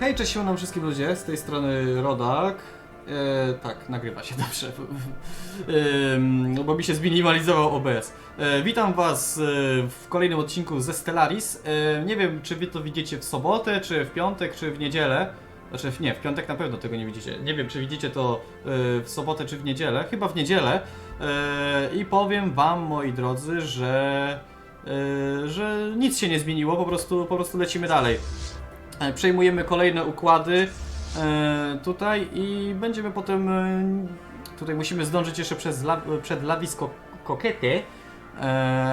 Hej, cześć siemano wszystkim ludzie, z tej strony Rodak. E, tak, nagrywa się dobrze, bo mi się zminimalizował OBS. E, witam was e, w kolejnym odcinku ze Stellaris. Nie wiem, czy wy to widzicie w sobotę, czy w piątek, czy w niedzielę. Znaczy, nie, w piątek na pewno tego nie widzicie. Nie wiem, czy widzicie to w sobotę, czy w niedzielę. Chyba w niedzielę. I powiem wam, moi drodzy, że, że nic się nie zmieniło, po prostu, po prostu lecimy dalej. E, Przejmujemy kolejne układy e, tutaj i będziemy potem. E, tutaj musimy zdążyć jeszcze przez la, przed Ladis Ko- Kokety,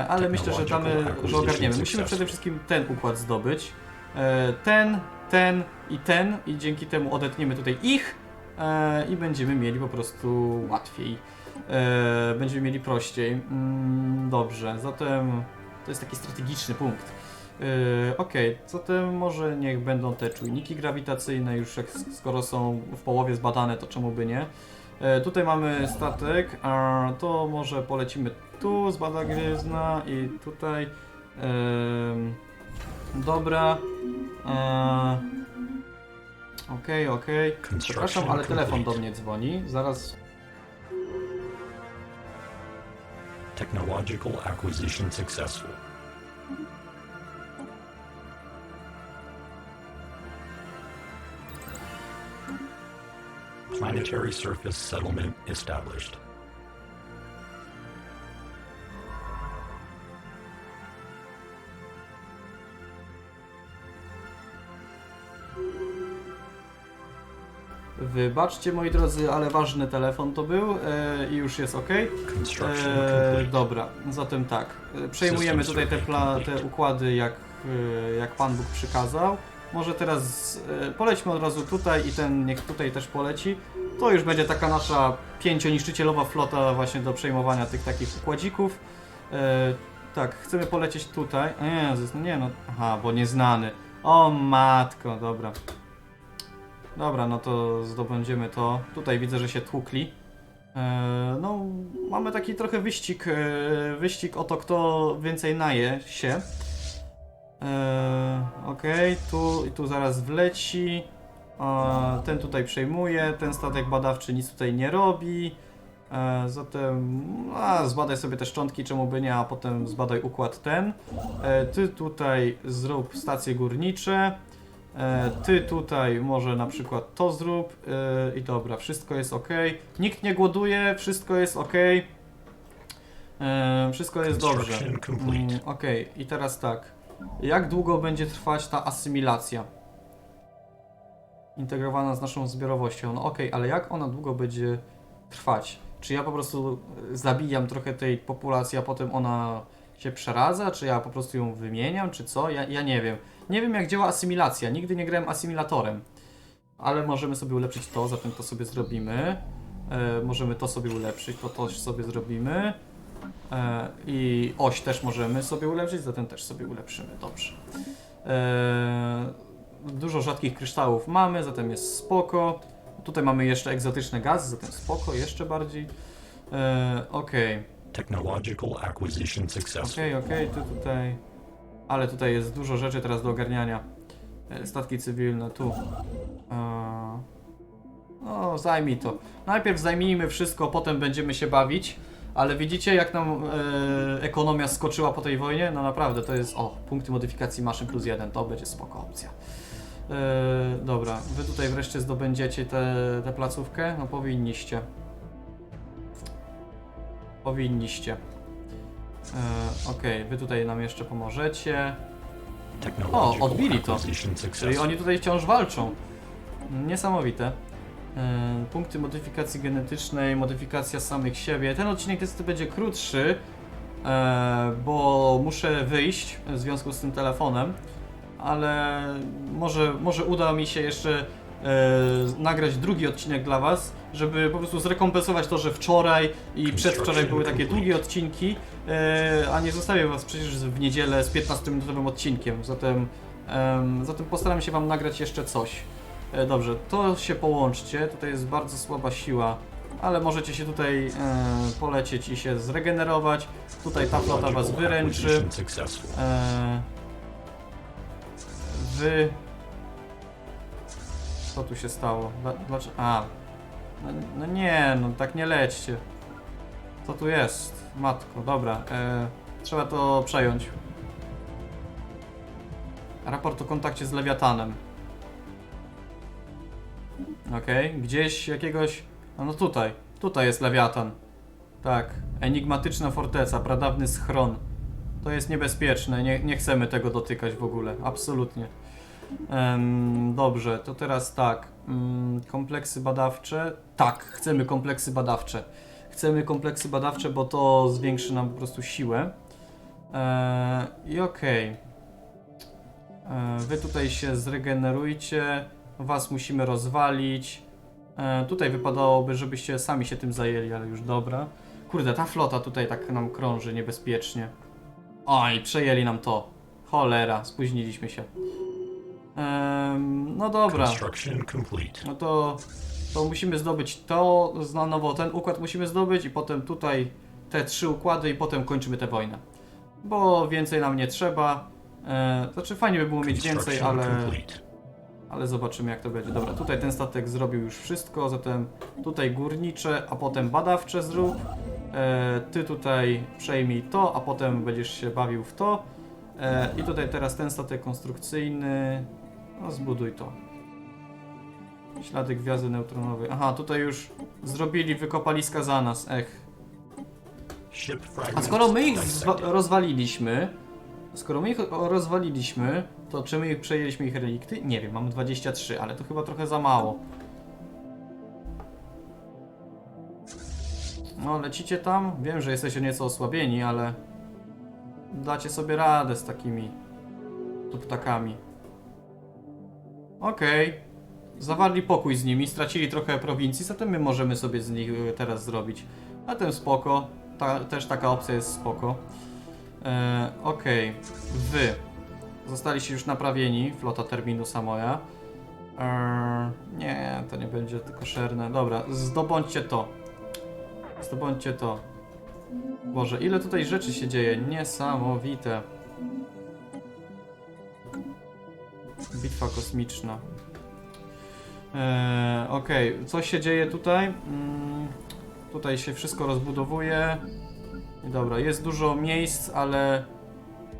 ale myślę, że damy, że ogarniemy. Musimy przede wszystkim ten układ zdobyć. Ten, ten i ten, i dzięki temu odetniemy tutaj ich i będziemy mieli po prostu łatwiej. Będziemy mieli prościej. Mm, dobrze, zatem to jest taki strategiczny punkt. Yy, Okej, zatem może niech będą te czujniki grawitacyjne, już jak, skoro są w połowie zbadane, to czemu by nie. E, tutaj mamy statek, a to może polecimy tu, zbada gwiezdna i tutaj. Em, dobra. Okej, okej. Przepraszam, ale telefon do mnie dzwoni. Zaraz. Technological acquisition successful. Planetary surface settlement established. Wybaczcie moi drodzy, ale ważny telefon to był e, i już jest ok. E, dobra, zatem tak. e, Przejmujemy tutaj te, pla, te układy, jak, e, jak Pan Bóg przykazał. Może teraz e, polećmy od razu tutaj i ten niech tutaj też poleci. To już będzie taka nasza pięcioniszczycielowa flota właśnie do przejmowania tych takich układzików. E, tak, chcemy polecieć tutaj. Jezus, no nie no. Aha, bo nieznany. O matko, dobra. Dobra, no to zdobędziemy to. Tutaj widzę, że się tłukli. E, no, mamy taki trochę wyścig, wyścig o to, kto więcej naje się. E, Okej, tu i tu zaraz wleci. Ten tutaj przejmuje, ten statek badawczy nic tutaj nie robi. E, zatem, a, zbadaj sobie te szczątki, czemu by nie, a potem zbadaj układ ten. E, ty tutaj zrób stacje górnicze. E, ty tutaj może na przykład to zrób e, i dobra, wszystko jest ok. Nikt nie głoduje, wszystko jest ok. E, wszystko jest dobrze. Mm, ok, i teraz tak. Jak długo będzie trwać ta asymilacja? Integrowana z naszą zbiorowością. No ok, ale jak ona długo będzie trwać? Czy ja po prostu e, zabijam trochę tej populacji, a potem ona się przeradza? Czy ja po prostu ją wymieniam? Czy co? Ja, ja nie wiem. Nie wiem jak działa asymilacja. Nigdy nie grałem asymilatorem. Ale możemy sobie ulepszyć to, zatem to sobie zrobimy. E, możemy to sobie ulepszyć, to też sobie zrobimy. E, I oś też możemy sobie ulepszyć, zatem też sobie ulepszymy. Dobrze. E, dużo rzadkich kryształów mamy, zatem jest spoko. Tutaj mamy jeszcze egzotyczne gazy, zatem spoko, jeszcze bardziej. E, Okej. Technological acquisition successful. Okej, okej, tu tutaj. Ale tutaj jest dużo rzeczy teraz do ogarniania. E, Statki cywilne, tu. E, No, zajmij to. Najpierw zajmijmy wszystko, potem będziemy się bawić. Ale widzicie, jak nam e, ekonomia skoczyła po tej wojnie? No naprawdę, to jest. O, punkty modyfikacji maszyn plus jeden, to będzie spoko opcja. E, dobra, wy tutaj wreszcie zdobędziecie tę placówkę? No powinniście. Powinniście. E, Okej, wy tutaj nam jeszcze pomożecie. Technological odbili to. Czyli oni tutaj wciąż walczą. Niesamowite. E, Punkty modyfikacji genetycznej, modyfikacja samych siebie. Ten odcinek niestety będzie krótszy, e, bo muszę wyjść w związku z tym telefonem, ale może, może uda mi się jeszcze e, nagrać drugi odcinek dla Was, żeby po prostu zrekompensować to, że wczoraj i przedwczoraj były takie długie odcinki, a nie zostawię Was przecież w niedzielę z 15-minutowym odcinkiem, zatem, em, zatem postaram się Wam nagrać jeszcze coś. E, Dobrze, to się połączcie, tutaj jest bardzo słaba siła, ale możecie się tutaj e, polecieć i się zregenerować. Tutaj ta flota Was wyręczy. E, wy Co tu się stało? Dla- Dlaczego? A. No, no nie, no tak nie lećcie. Co tu jest? Matko, dobra. E, trzeba to przejąć. Raport o kontakcie z Lewiatanem. Okej, gdzieś jakiegoś... No, no tutaj. Tutaj jest Lewiatan. Tak. Enigmatyczna forteca, pradawny schron. To jest niebezpieczne, nie, nie chcemy tego dotykać w ogóle, absolutnie. Dobrze, to teraz tak. Mm, kompleksy badawcze. Tak, chcemy kompleksy badawcze. Chcemy kompleksy badawcze, bo to zwiększy nam po prostu siłę. E, I okej. E, Wy tutaj się zregenerujcie. Was musimy rozwalić. E, tutaj wypadałoby, żebyście sami się tym zajęli, ale już dobra. Kurde, ta flota tutaj tak nam krąży niebezpiecznie. Oj, przejęli nam to. Cholera, spóźniliśmy się. No dobra. No to, to musimy zdobyć to, na nowo ten układ musimy zdobyć i potem tutaj te trzy układy i potem kończymy tę wojnę. Bo więcej nam nie trzeba. E, znaczy fajnie by było mieć więcej, ale. Ale zobaczymy jak to będzie. Dobra, tutaj ten statek zrobił już wszystko, zatem tutaj górnicze, a potem badawcze zrób. E, ty tutaj przejmij to, a potem będziesz się bawił w to. E, I tutaj teraz ten statek konstrukcyjny. No zbuduj to. Ślady gwiazdy neutronowej. Aha, tutaj już zrobili wykopaliska za nas, ech. A skoro my ich rozwaliliśmy, skoro my ich rozwaliliśmy, to czy my przejęliśmy ich relikty? Nie wiem, mamy 23, ale to chyba trochę za mało. No, lecicie tam? Wiem, że jesteście nieco osłabieni, ale dacie sobie radę z takimi tu ptakami. Okej. Zawarli pokój z nimi, stracili trochę prowincji, zatem my możemy sobie z nich y, teraz zrobić. A ten spoko. Ta, też taka opcja jest spoko. E, Okej. Wy. Zostaliście już naprawieni. Flota terminusa moja. E, nie, to nie będzie tylko szerne. Dobra, zdobądźcie to. Zdobądźcie to. Boże, ile tutaj rzeczy się dzieje. Niesamowite. Bitwa kosmiczna. Eee, Okej, co się dzieje tutaj? Mm, tutaj się wszystko rozbudowuje. Dobra, jest dużo miejsc, ale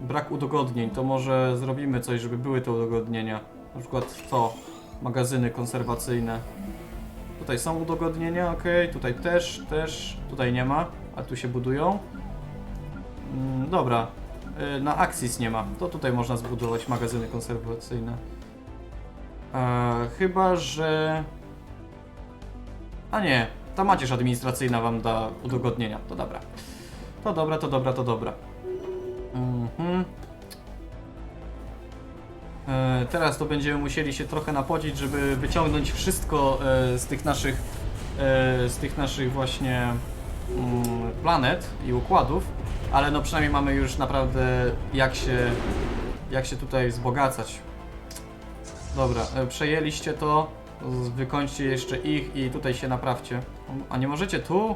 brak udogodnień. To może zrobimy coś, żeby były te udogodnienia. Na przykład to, magazyny konserwacyjne. Tutaj są udogodnienia, ok. Tutaj też, też. Tutaj nie ma, a tu się budują. Mm, dobra, Yy, na Axis nie ma. To tutaj można zbudować magazyny konserwacyjne. Eee, chyba, że... A nie, ta macierz administracyjna wam da udogodnienia. To dobra. To dobra, to dobra, to dobra. Teraz to będziemy musieli się trochę napocić, żeby wyciągnąć wszystko e, z tych naszych e, z tych naszych właśnie mm, planet i układów, ale no przynajmniej mamy już naprawdę jak się jak się tutaj wzbogacać. Dobra, e, przejęliście to, wykończcie jeszcze ich i tutaj się naprawcie. A nie możecie tu?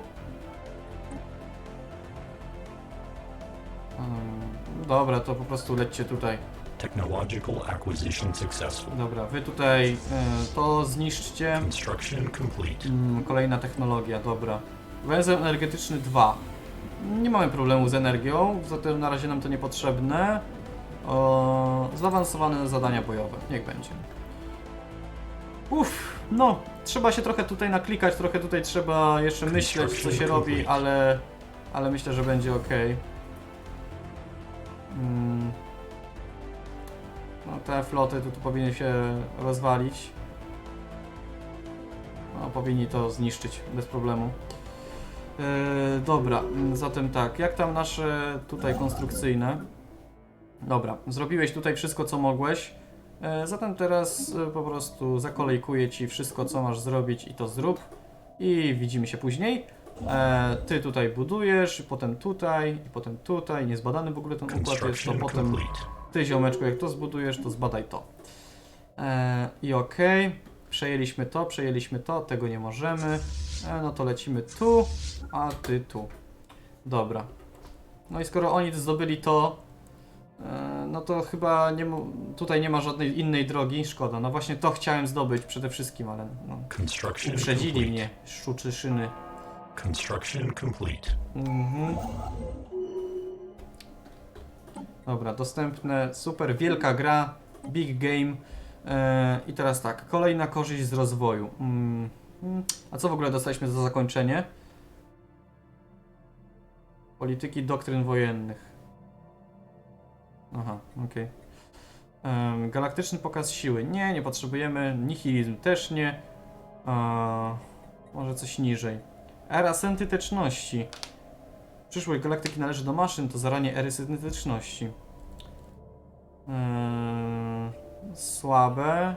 Dobra, to po prostu lećcie tutaj. Technological acquisition successful. Dobra, wy tutaj y, to zniszczcie. Construction complete. Mm, kolejna technologia, dobra. Węzeł energetyczny 2. Nie mamy problemu z energią, zatem na razie nam to niepotrzebne. O, zaawansowane zadania bojowe, niech będzie. Uff, no, trzeba się trochę tutaj naklikać, trochę tutaj trzeba jeszcze myśleć, co się robi, ale, ale myślę, że będzie ok. Mm. No, te floty tu, tu powinny się rozwalić. No, powinni to zniszczyć bez problemu. Yy, dobra, mm, zatem tak, jak tam nasze tutaj konstrukcyjne? Dobra, zrobiłeś tutaj wszystko co mogłeś. E, zatem teraz e, po prostu zakolejkuję ci wszystko co masz zrobić i to zrób. I widzimy się później. E, ty tutaj budujesz, potem tutaj, i potem tutaj. Niezbadany w ogóle ten układ jest, to potem. Ty ziomeczku, jak to zbudujesz, to zbadaj to. E, I okej, przejęliśmy to, przejęliśmy to, tego nie możemy. E, no to lecimy tu, a ty tu. Dobra. No i skoro oni zdobyli to, E, No to chyba nie tutaj nie ma żadnej innej drogi, szkoda. No właśnie to chciałem zdobyć przede wszystkim, ale no, uprzedzili mnie szczuczy szyny. Construction complete. Mhm. Dobra, dostępne, super, wielka gra, big game. E, I teraz tak, kolejna korzyść z rozwoju. Mm, mm. A co w ogóle dostaliśmy za zakończenie? Polityki doktryn wojennych. Aha, okej. Em, Galaktyczny pokaz siły. Nie, nie potrzebujemy. Nihilizm też nie. Może coś niżej. Era syntetyczności. Przyszłość galaktyki należy do maszyn, to zaranie ery syntetyczności. Eee, słabe.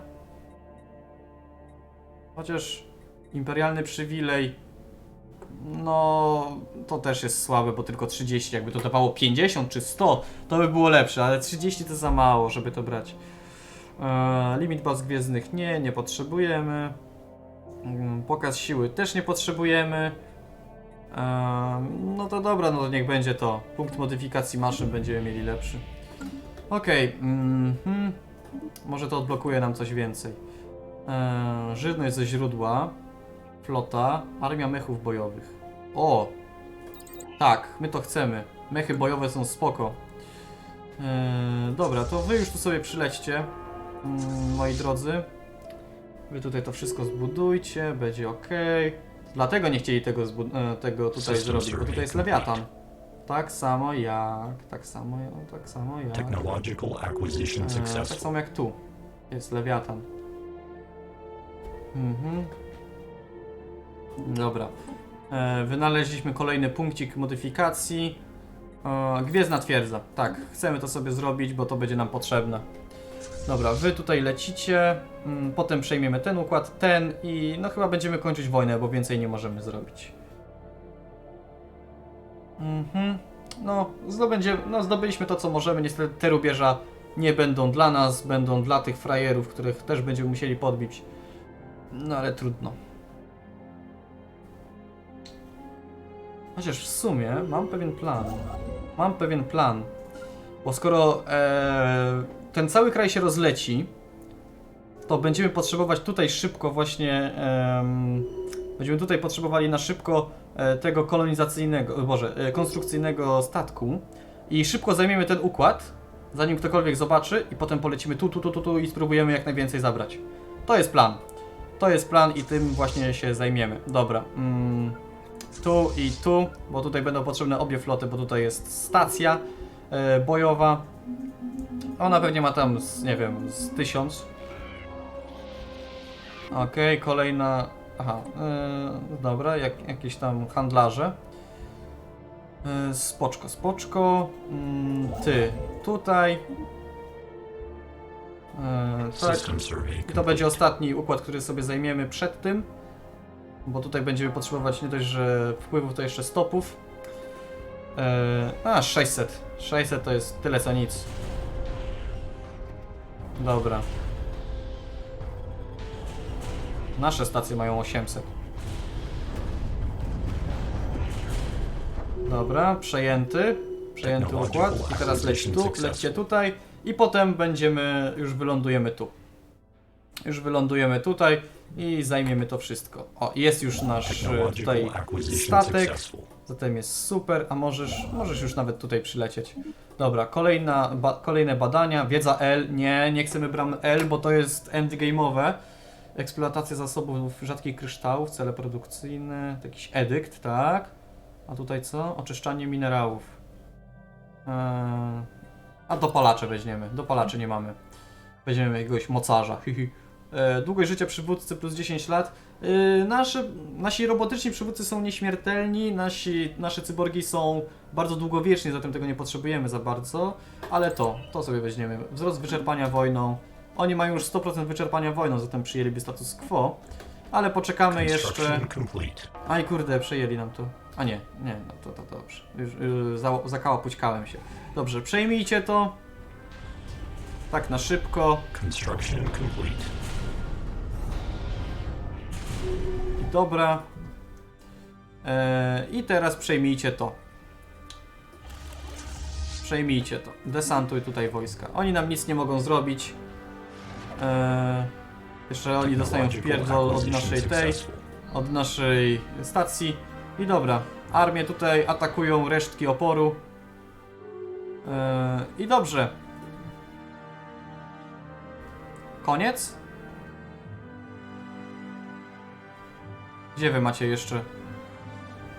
Chociaż imperialny przywilej. No, to też jest słabe, bo tylko 30. Jakby to dawało 50 czy 100, to by było lepsze, ale 30 to za mało, żeby to brać. Eee, limit baz gwiezdnych nie, nie potrzebujemy. Mm, Pokaz siły też nie potrzebujemy. No to dobra, no to niech będzie to. Punkt modyfikacji maszyn będziemy mieli lepszy. Okej. mhm. Może to odblokuje nam coś więcej. Żywność ze źródła. Flota. Armia mechów bojowych. O! Tak, my to chcemy. Mechy bojowe są spoko. Dobra, to wy już tu sobie przylećcie, mm, moi drodzy. Wy tutaj to wszystko zbudujcie, będzie ok. Dlatego nie chcieli tego, e, tego tutaj zrobić, bo tutaj jest lewiatan. Tak samo jak, tak samo, jak- tak samo jak. Technological acquisition E, tak successful. samo jak tu. Jest lewiatan. Mhm. Dobra. E, wynaleźliśmy kolejny punkcik modyfikacji. E, Gwiezdna twierdza. Tak, chcemy to sobie zrobić, bo to będzie nam potrzebne. Dobra, wy tutaj lecicie, mm, potem przejmiemy ten układ, ten i no chyba będziemy kończyć wojnę, bo więcej nie możemy zrobić. Mhm. No, zdobędzie, no, zdobyliśmy to, co możemy. Niestety te rubieża nie będą dla nas, będą dla tych frajerów, których też będziemy musieli podbić. No ale trudno. Chociaż w sumie mam pewien plan. Mam pewien plan. Bo skoro e, ten cały kraj się rozleci, to będziemy potrzebować tutaj szybko właśnie. em, będziemy tutaj potrzebowali na szybko e, tego kolonizacyjnego, Boże, e, konstrukcyjnego statku i szybko zajmiemy ten układ, zanim ktokolwiek zobaczy i potem polecimy tu, tu, tu, tu, tu i spróbujemy jak najwięcej zabrać. To jest plan. To jest plan i tym właśnie się zajmiemy. Dobra. Mm, tu i tu, bo tutaj będą potrzebne obie floty, bo tutaj jest stacja e, bojowa. Ona pewnie ma tam, z, nie wiem, z tysiąc. Okej, kolejna. Aha, e, dobra, jak, jakieś tam handlarze. E, spoczko, spoczko. Mm, ty, tutaj. Tak. I to będzie ostatni układ, który sobie zajmiemy przed tym. Bo tutaj będziemy potrzebować nie dość, że wpływów, to jeszcze stopów. E, a, 600. 600 to jest tyle co nic. Dobra. Nasze stacje mają 800. Dobra, przejęty. Przejęty układ. I teraz leć tu, lećcie tutaj. I potem będziemy, już wylądujemy tu. Już wylądujemy tutaj i zajmiemy to wszystko. O, jest już nasz e, tutaj statek. Zatem jest super, a możesz, możesz już nawet tutaj przylecieć. Dobra, kolejna, ba, kolejne badania. Wiedza L. Nie, nie chcemy bram L, bo to jest endgame'owe. Eksploatacja zasobów rzadkich kryształów, cele produkcyjne, jakiś edykt, tak? A tutaj co? Oczyszczanie minerałów. Eee, a dopalacze weźmiemy. Dopalaczy nie mamy. Weźmiemy jakiegoś mocarza. hihi. E, długość życia przywódcy plus 10 lat. E, nasze, nasi robotyczni przywódcy są nieśmiertelni, nasi, nasze cyborgi są bardzo długowieczni, zatem tego nie potrzebujemy za bardzo. Ale to, to sobie weźmiemy. Wzrost wyczerpania wojną. Oni mają już 100% wyczerpania wojną, zatem przyjęliby status quo. Ale poczekamy jeszcze. Aj kurde, przejęli nam to. A nie, nie, no to, to dobrze. Już za, zakałapućkałem się. Dobrze, przejmijcie to. Tak na szybko. Construction complete. Dobra. Eee, I teraz przejmijcie to. Przejmijcie to. Desantuj tutaj wojska. Oni nam nic nie mogą zrobić. Eee, jeszcze oni dostają wpierdol od naszej tej, od naszej stacji. I dobra, armie tutaj atakują resztki oporu. Eee, I dobrze. Koniec? Gdzie wy macie jeszcze?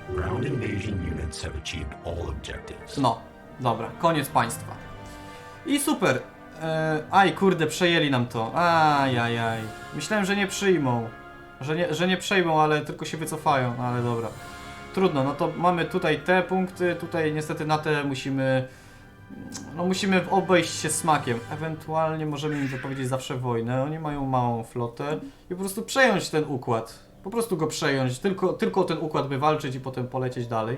Ground invasion units have achieved all objectives. No, dobra, koniec państwa. I super. E, aj, kurde, przejęli nam to. Ajajaj. Myślałem, że nie przyjmą. Że nie, że nie przejmą, ale tylko się wycofają, ale dobra. Trudno, no to mamy tutaj te punkty, tutaj niestety na te musimy... No musimy obejść się smakiem. Ewentualnie możemy im wypowiedzieć zawsze wojnę. Oni mają małą flotę i po prostu przejąć ten układ. Po prostu go przejąć, tylko, tylko o ten układ by walczyć i potem polecieć dalej.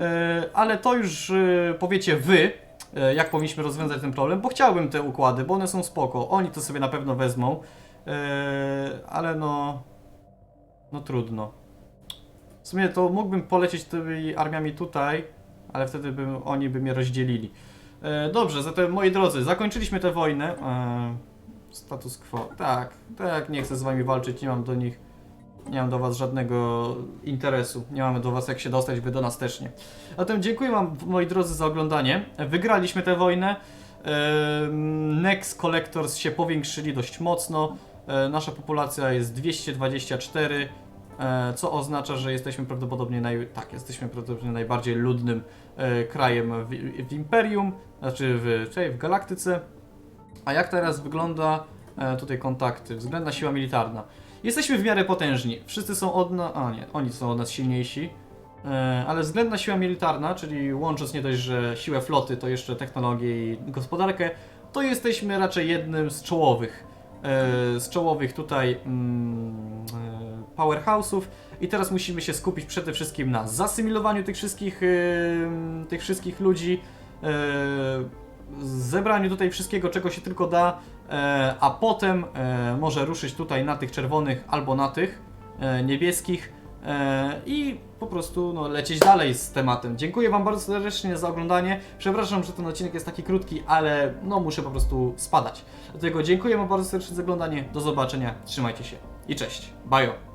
E, ale to już e, powiecie wy, e, jak powinniśmy rozwiązać ten problem, bo chciałbym te układy, bo one są spoko. Oni to sobie na pewno wezmą, ale no, no trudno. W sumie to mógłbym polecieć tymi armiami tutaj, ale wtedy by oni by mnie rozdzielili. Dobrze, zatem moi drodzy, zakończyliśmy tę wojnę. Status quo. Tak, tak, nie chcę z wami walczyć, nie mam do nich nie mam do Was żadnego interesu. Nie mamy do Was jak się dostać, Wy do nas też nie. Zatem dziękuję Wam, moi drodzy, za oglądanie. Wygraliśmy tę wojnę. Ehm, Next Collectors się powiększyli dość mocno. E, Nasza populacja jest 224, e, co oznacza, że jesteśmy prawdopodobnie naj... tak, jesteśmy prawdopodobnie najbardziej ludnym e, krajem w, w Imperium, znaczy w, w galaktyce. A jak teraz wygląda tutaj kontakty? Względna siła militarna. Jesteśmy w miarę potężni. Wszyscy są od nas. A nie, oni są od nas silniejsi. E, ale względna siła militarna, czyli łącząc nie dość, że siłę floty, to jeszcze technologię i gospodarkę, to jesteśmy raczej jednym z czołowych. E, z czołowych tutaj mm, e, powerhouse'ów. I teraz musimy się skupić przede wszystkim na zasymilowaniu tych wszystkich, e, tych wszystkich ludzi. Zebraniu tutaj wszystkiego, czego się tylko da, a potem e, może ruszyć tutaj na tych czerwonych albo na tych e, niebieskich e, i po prostu no, lecieć dalej z tematem. Dziękuję Wam bardzo serdecznie za oglądanie. Przepraszam, że ten odcinek jest taki krótki, ale no muszę po prostu spadać. Dlatego dziękuję Wam bardzo serdecznie za oglądanie. Do zobaczenia. Trzymajcie się i cześć. Bajo.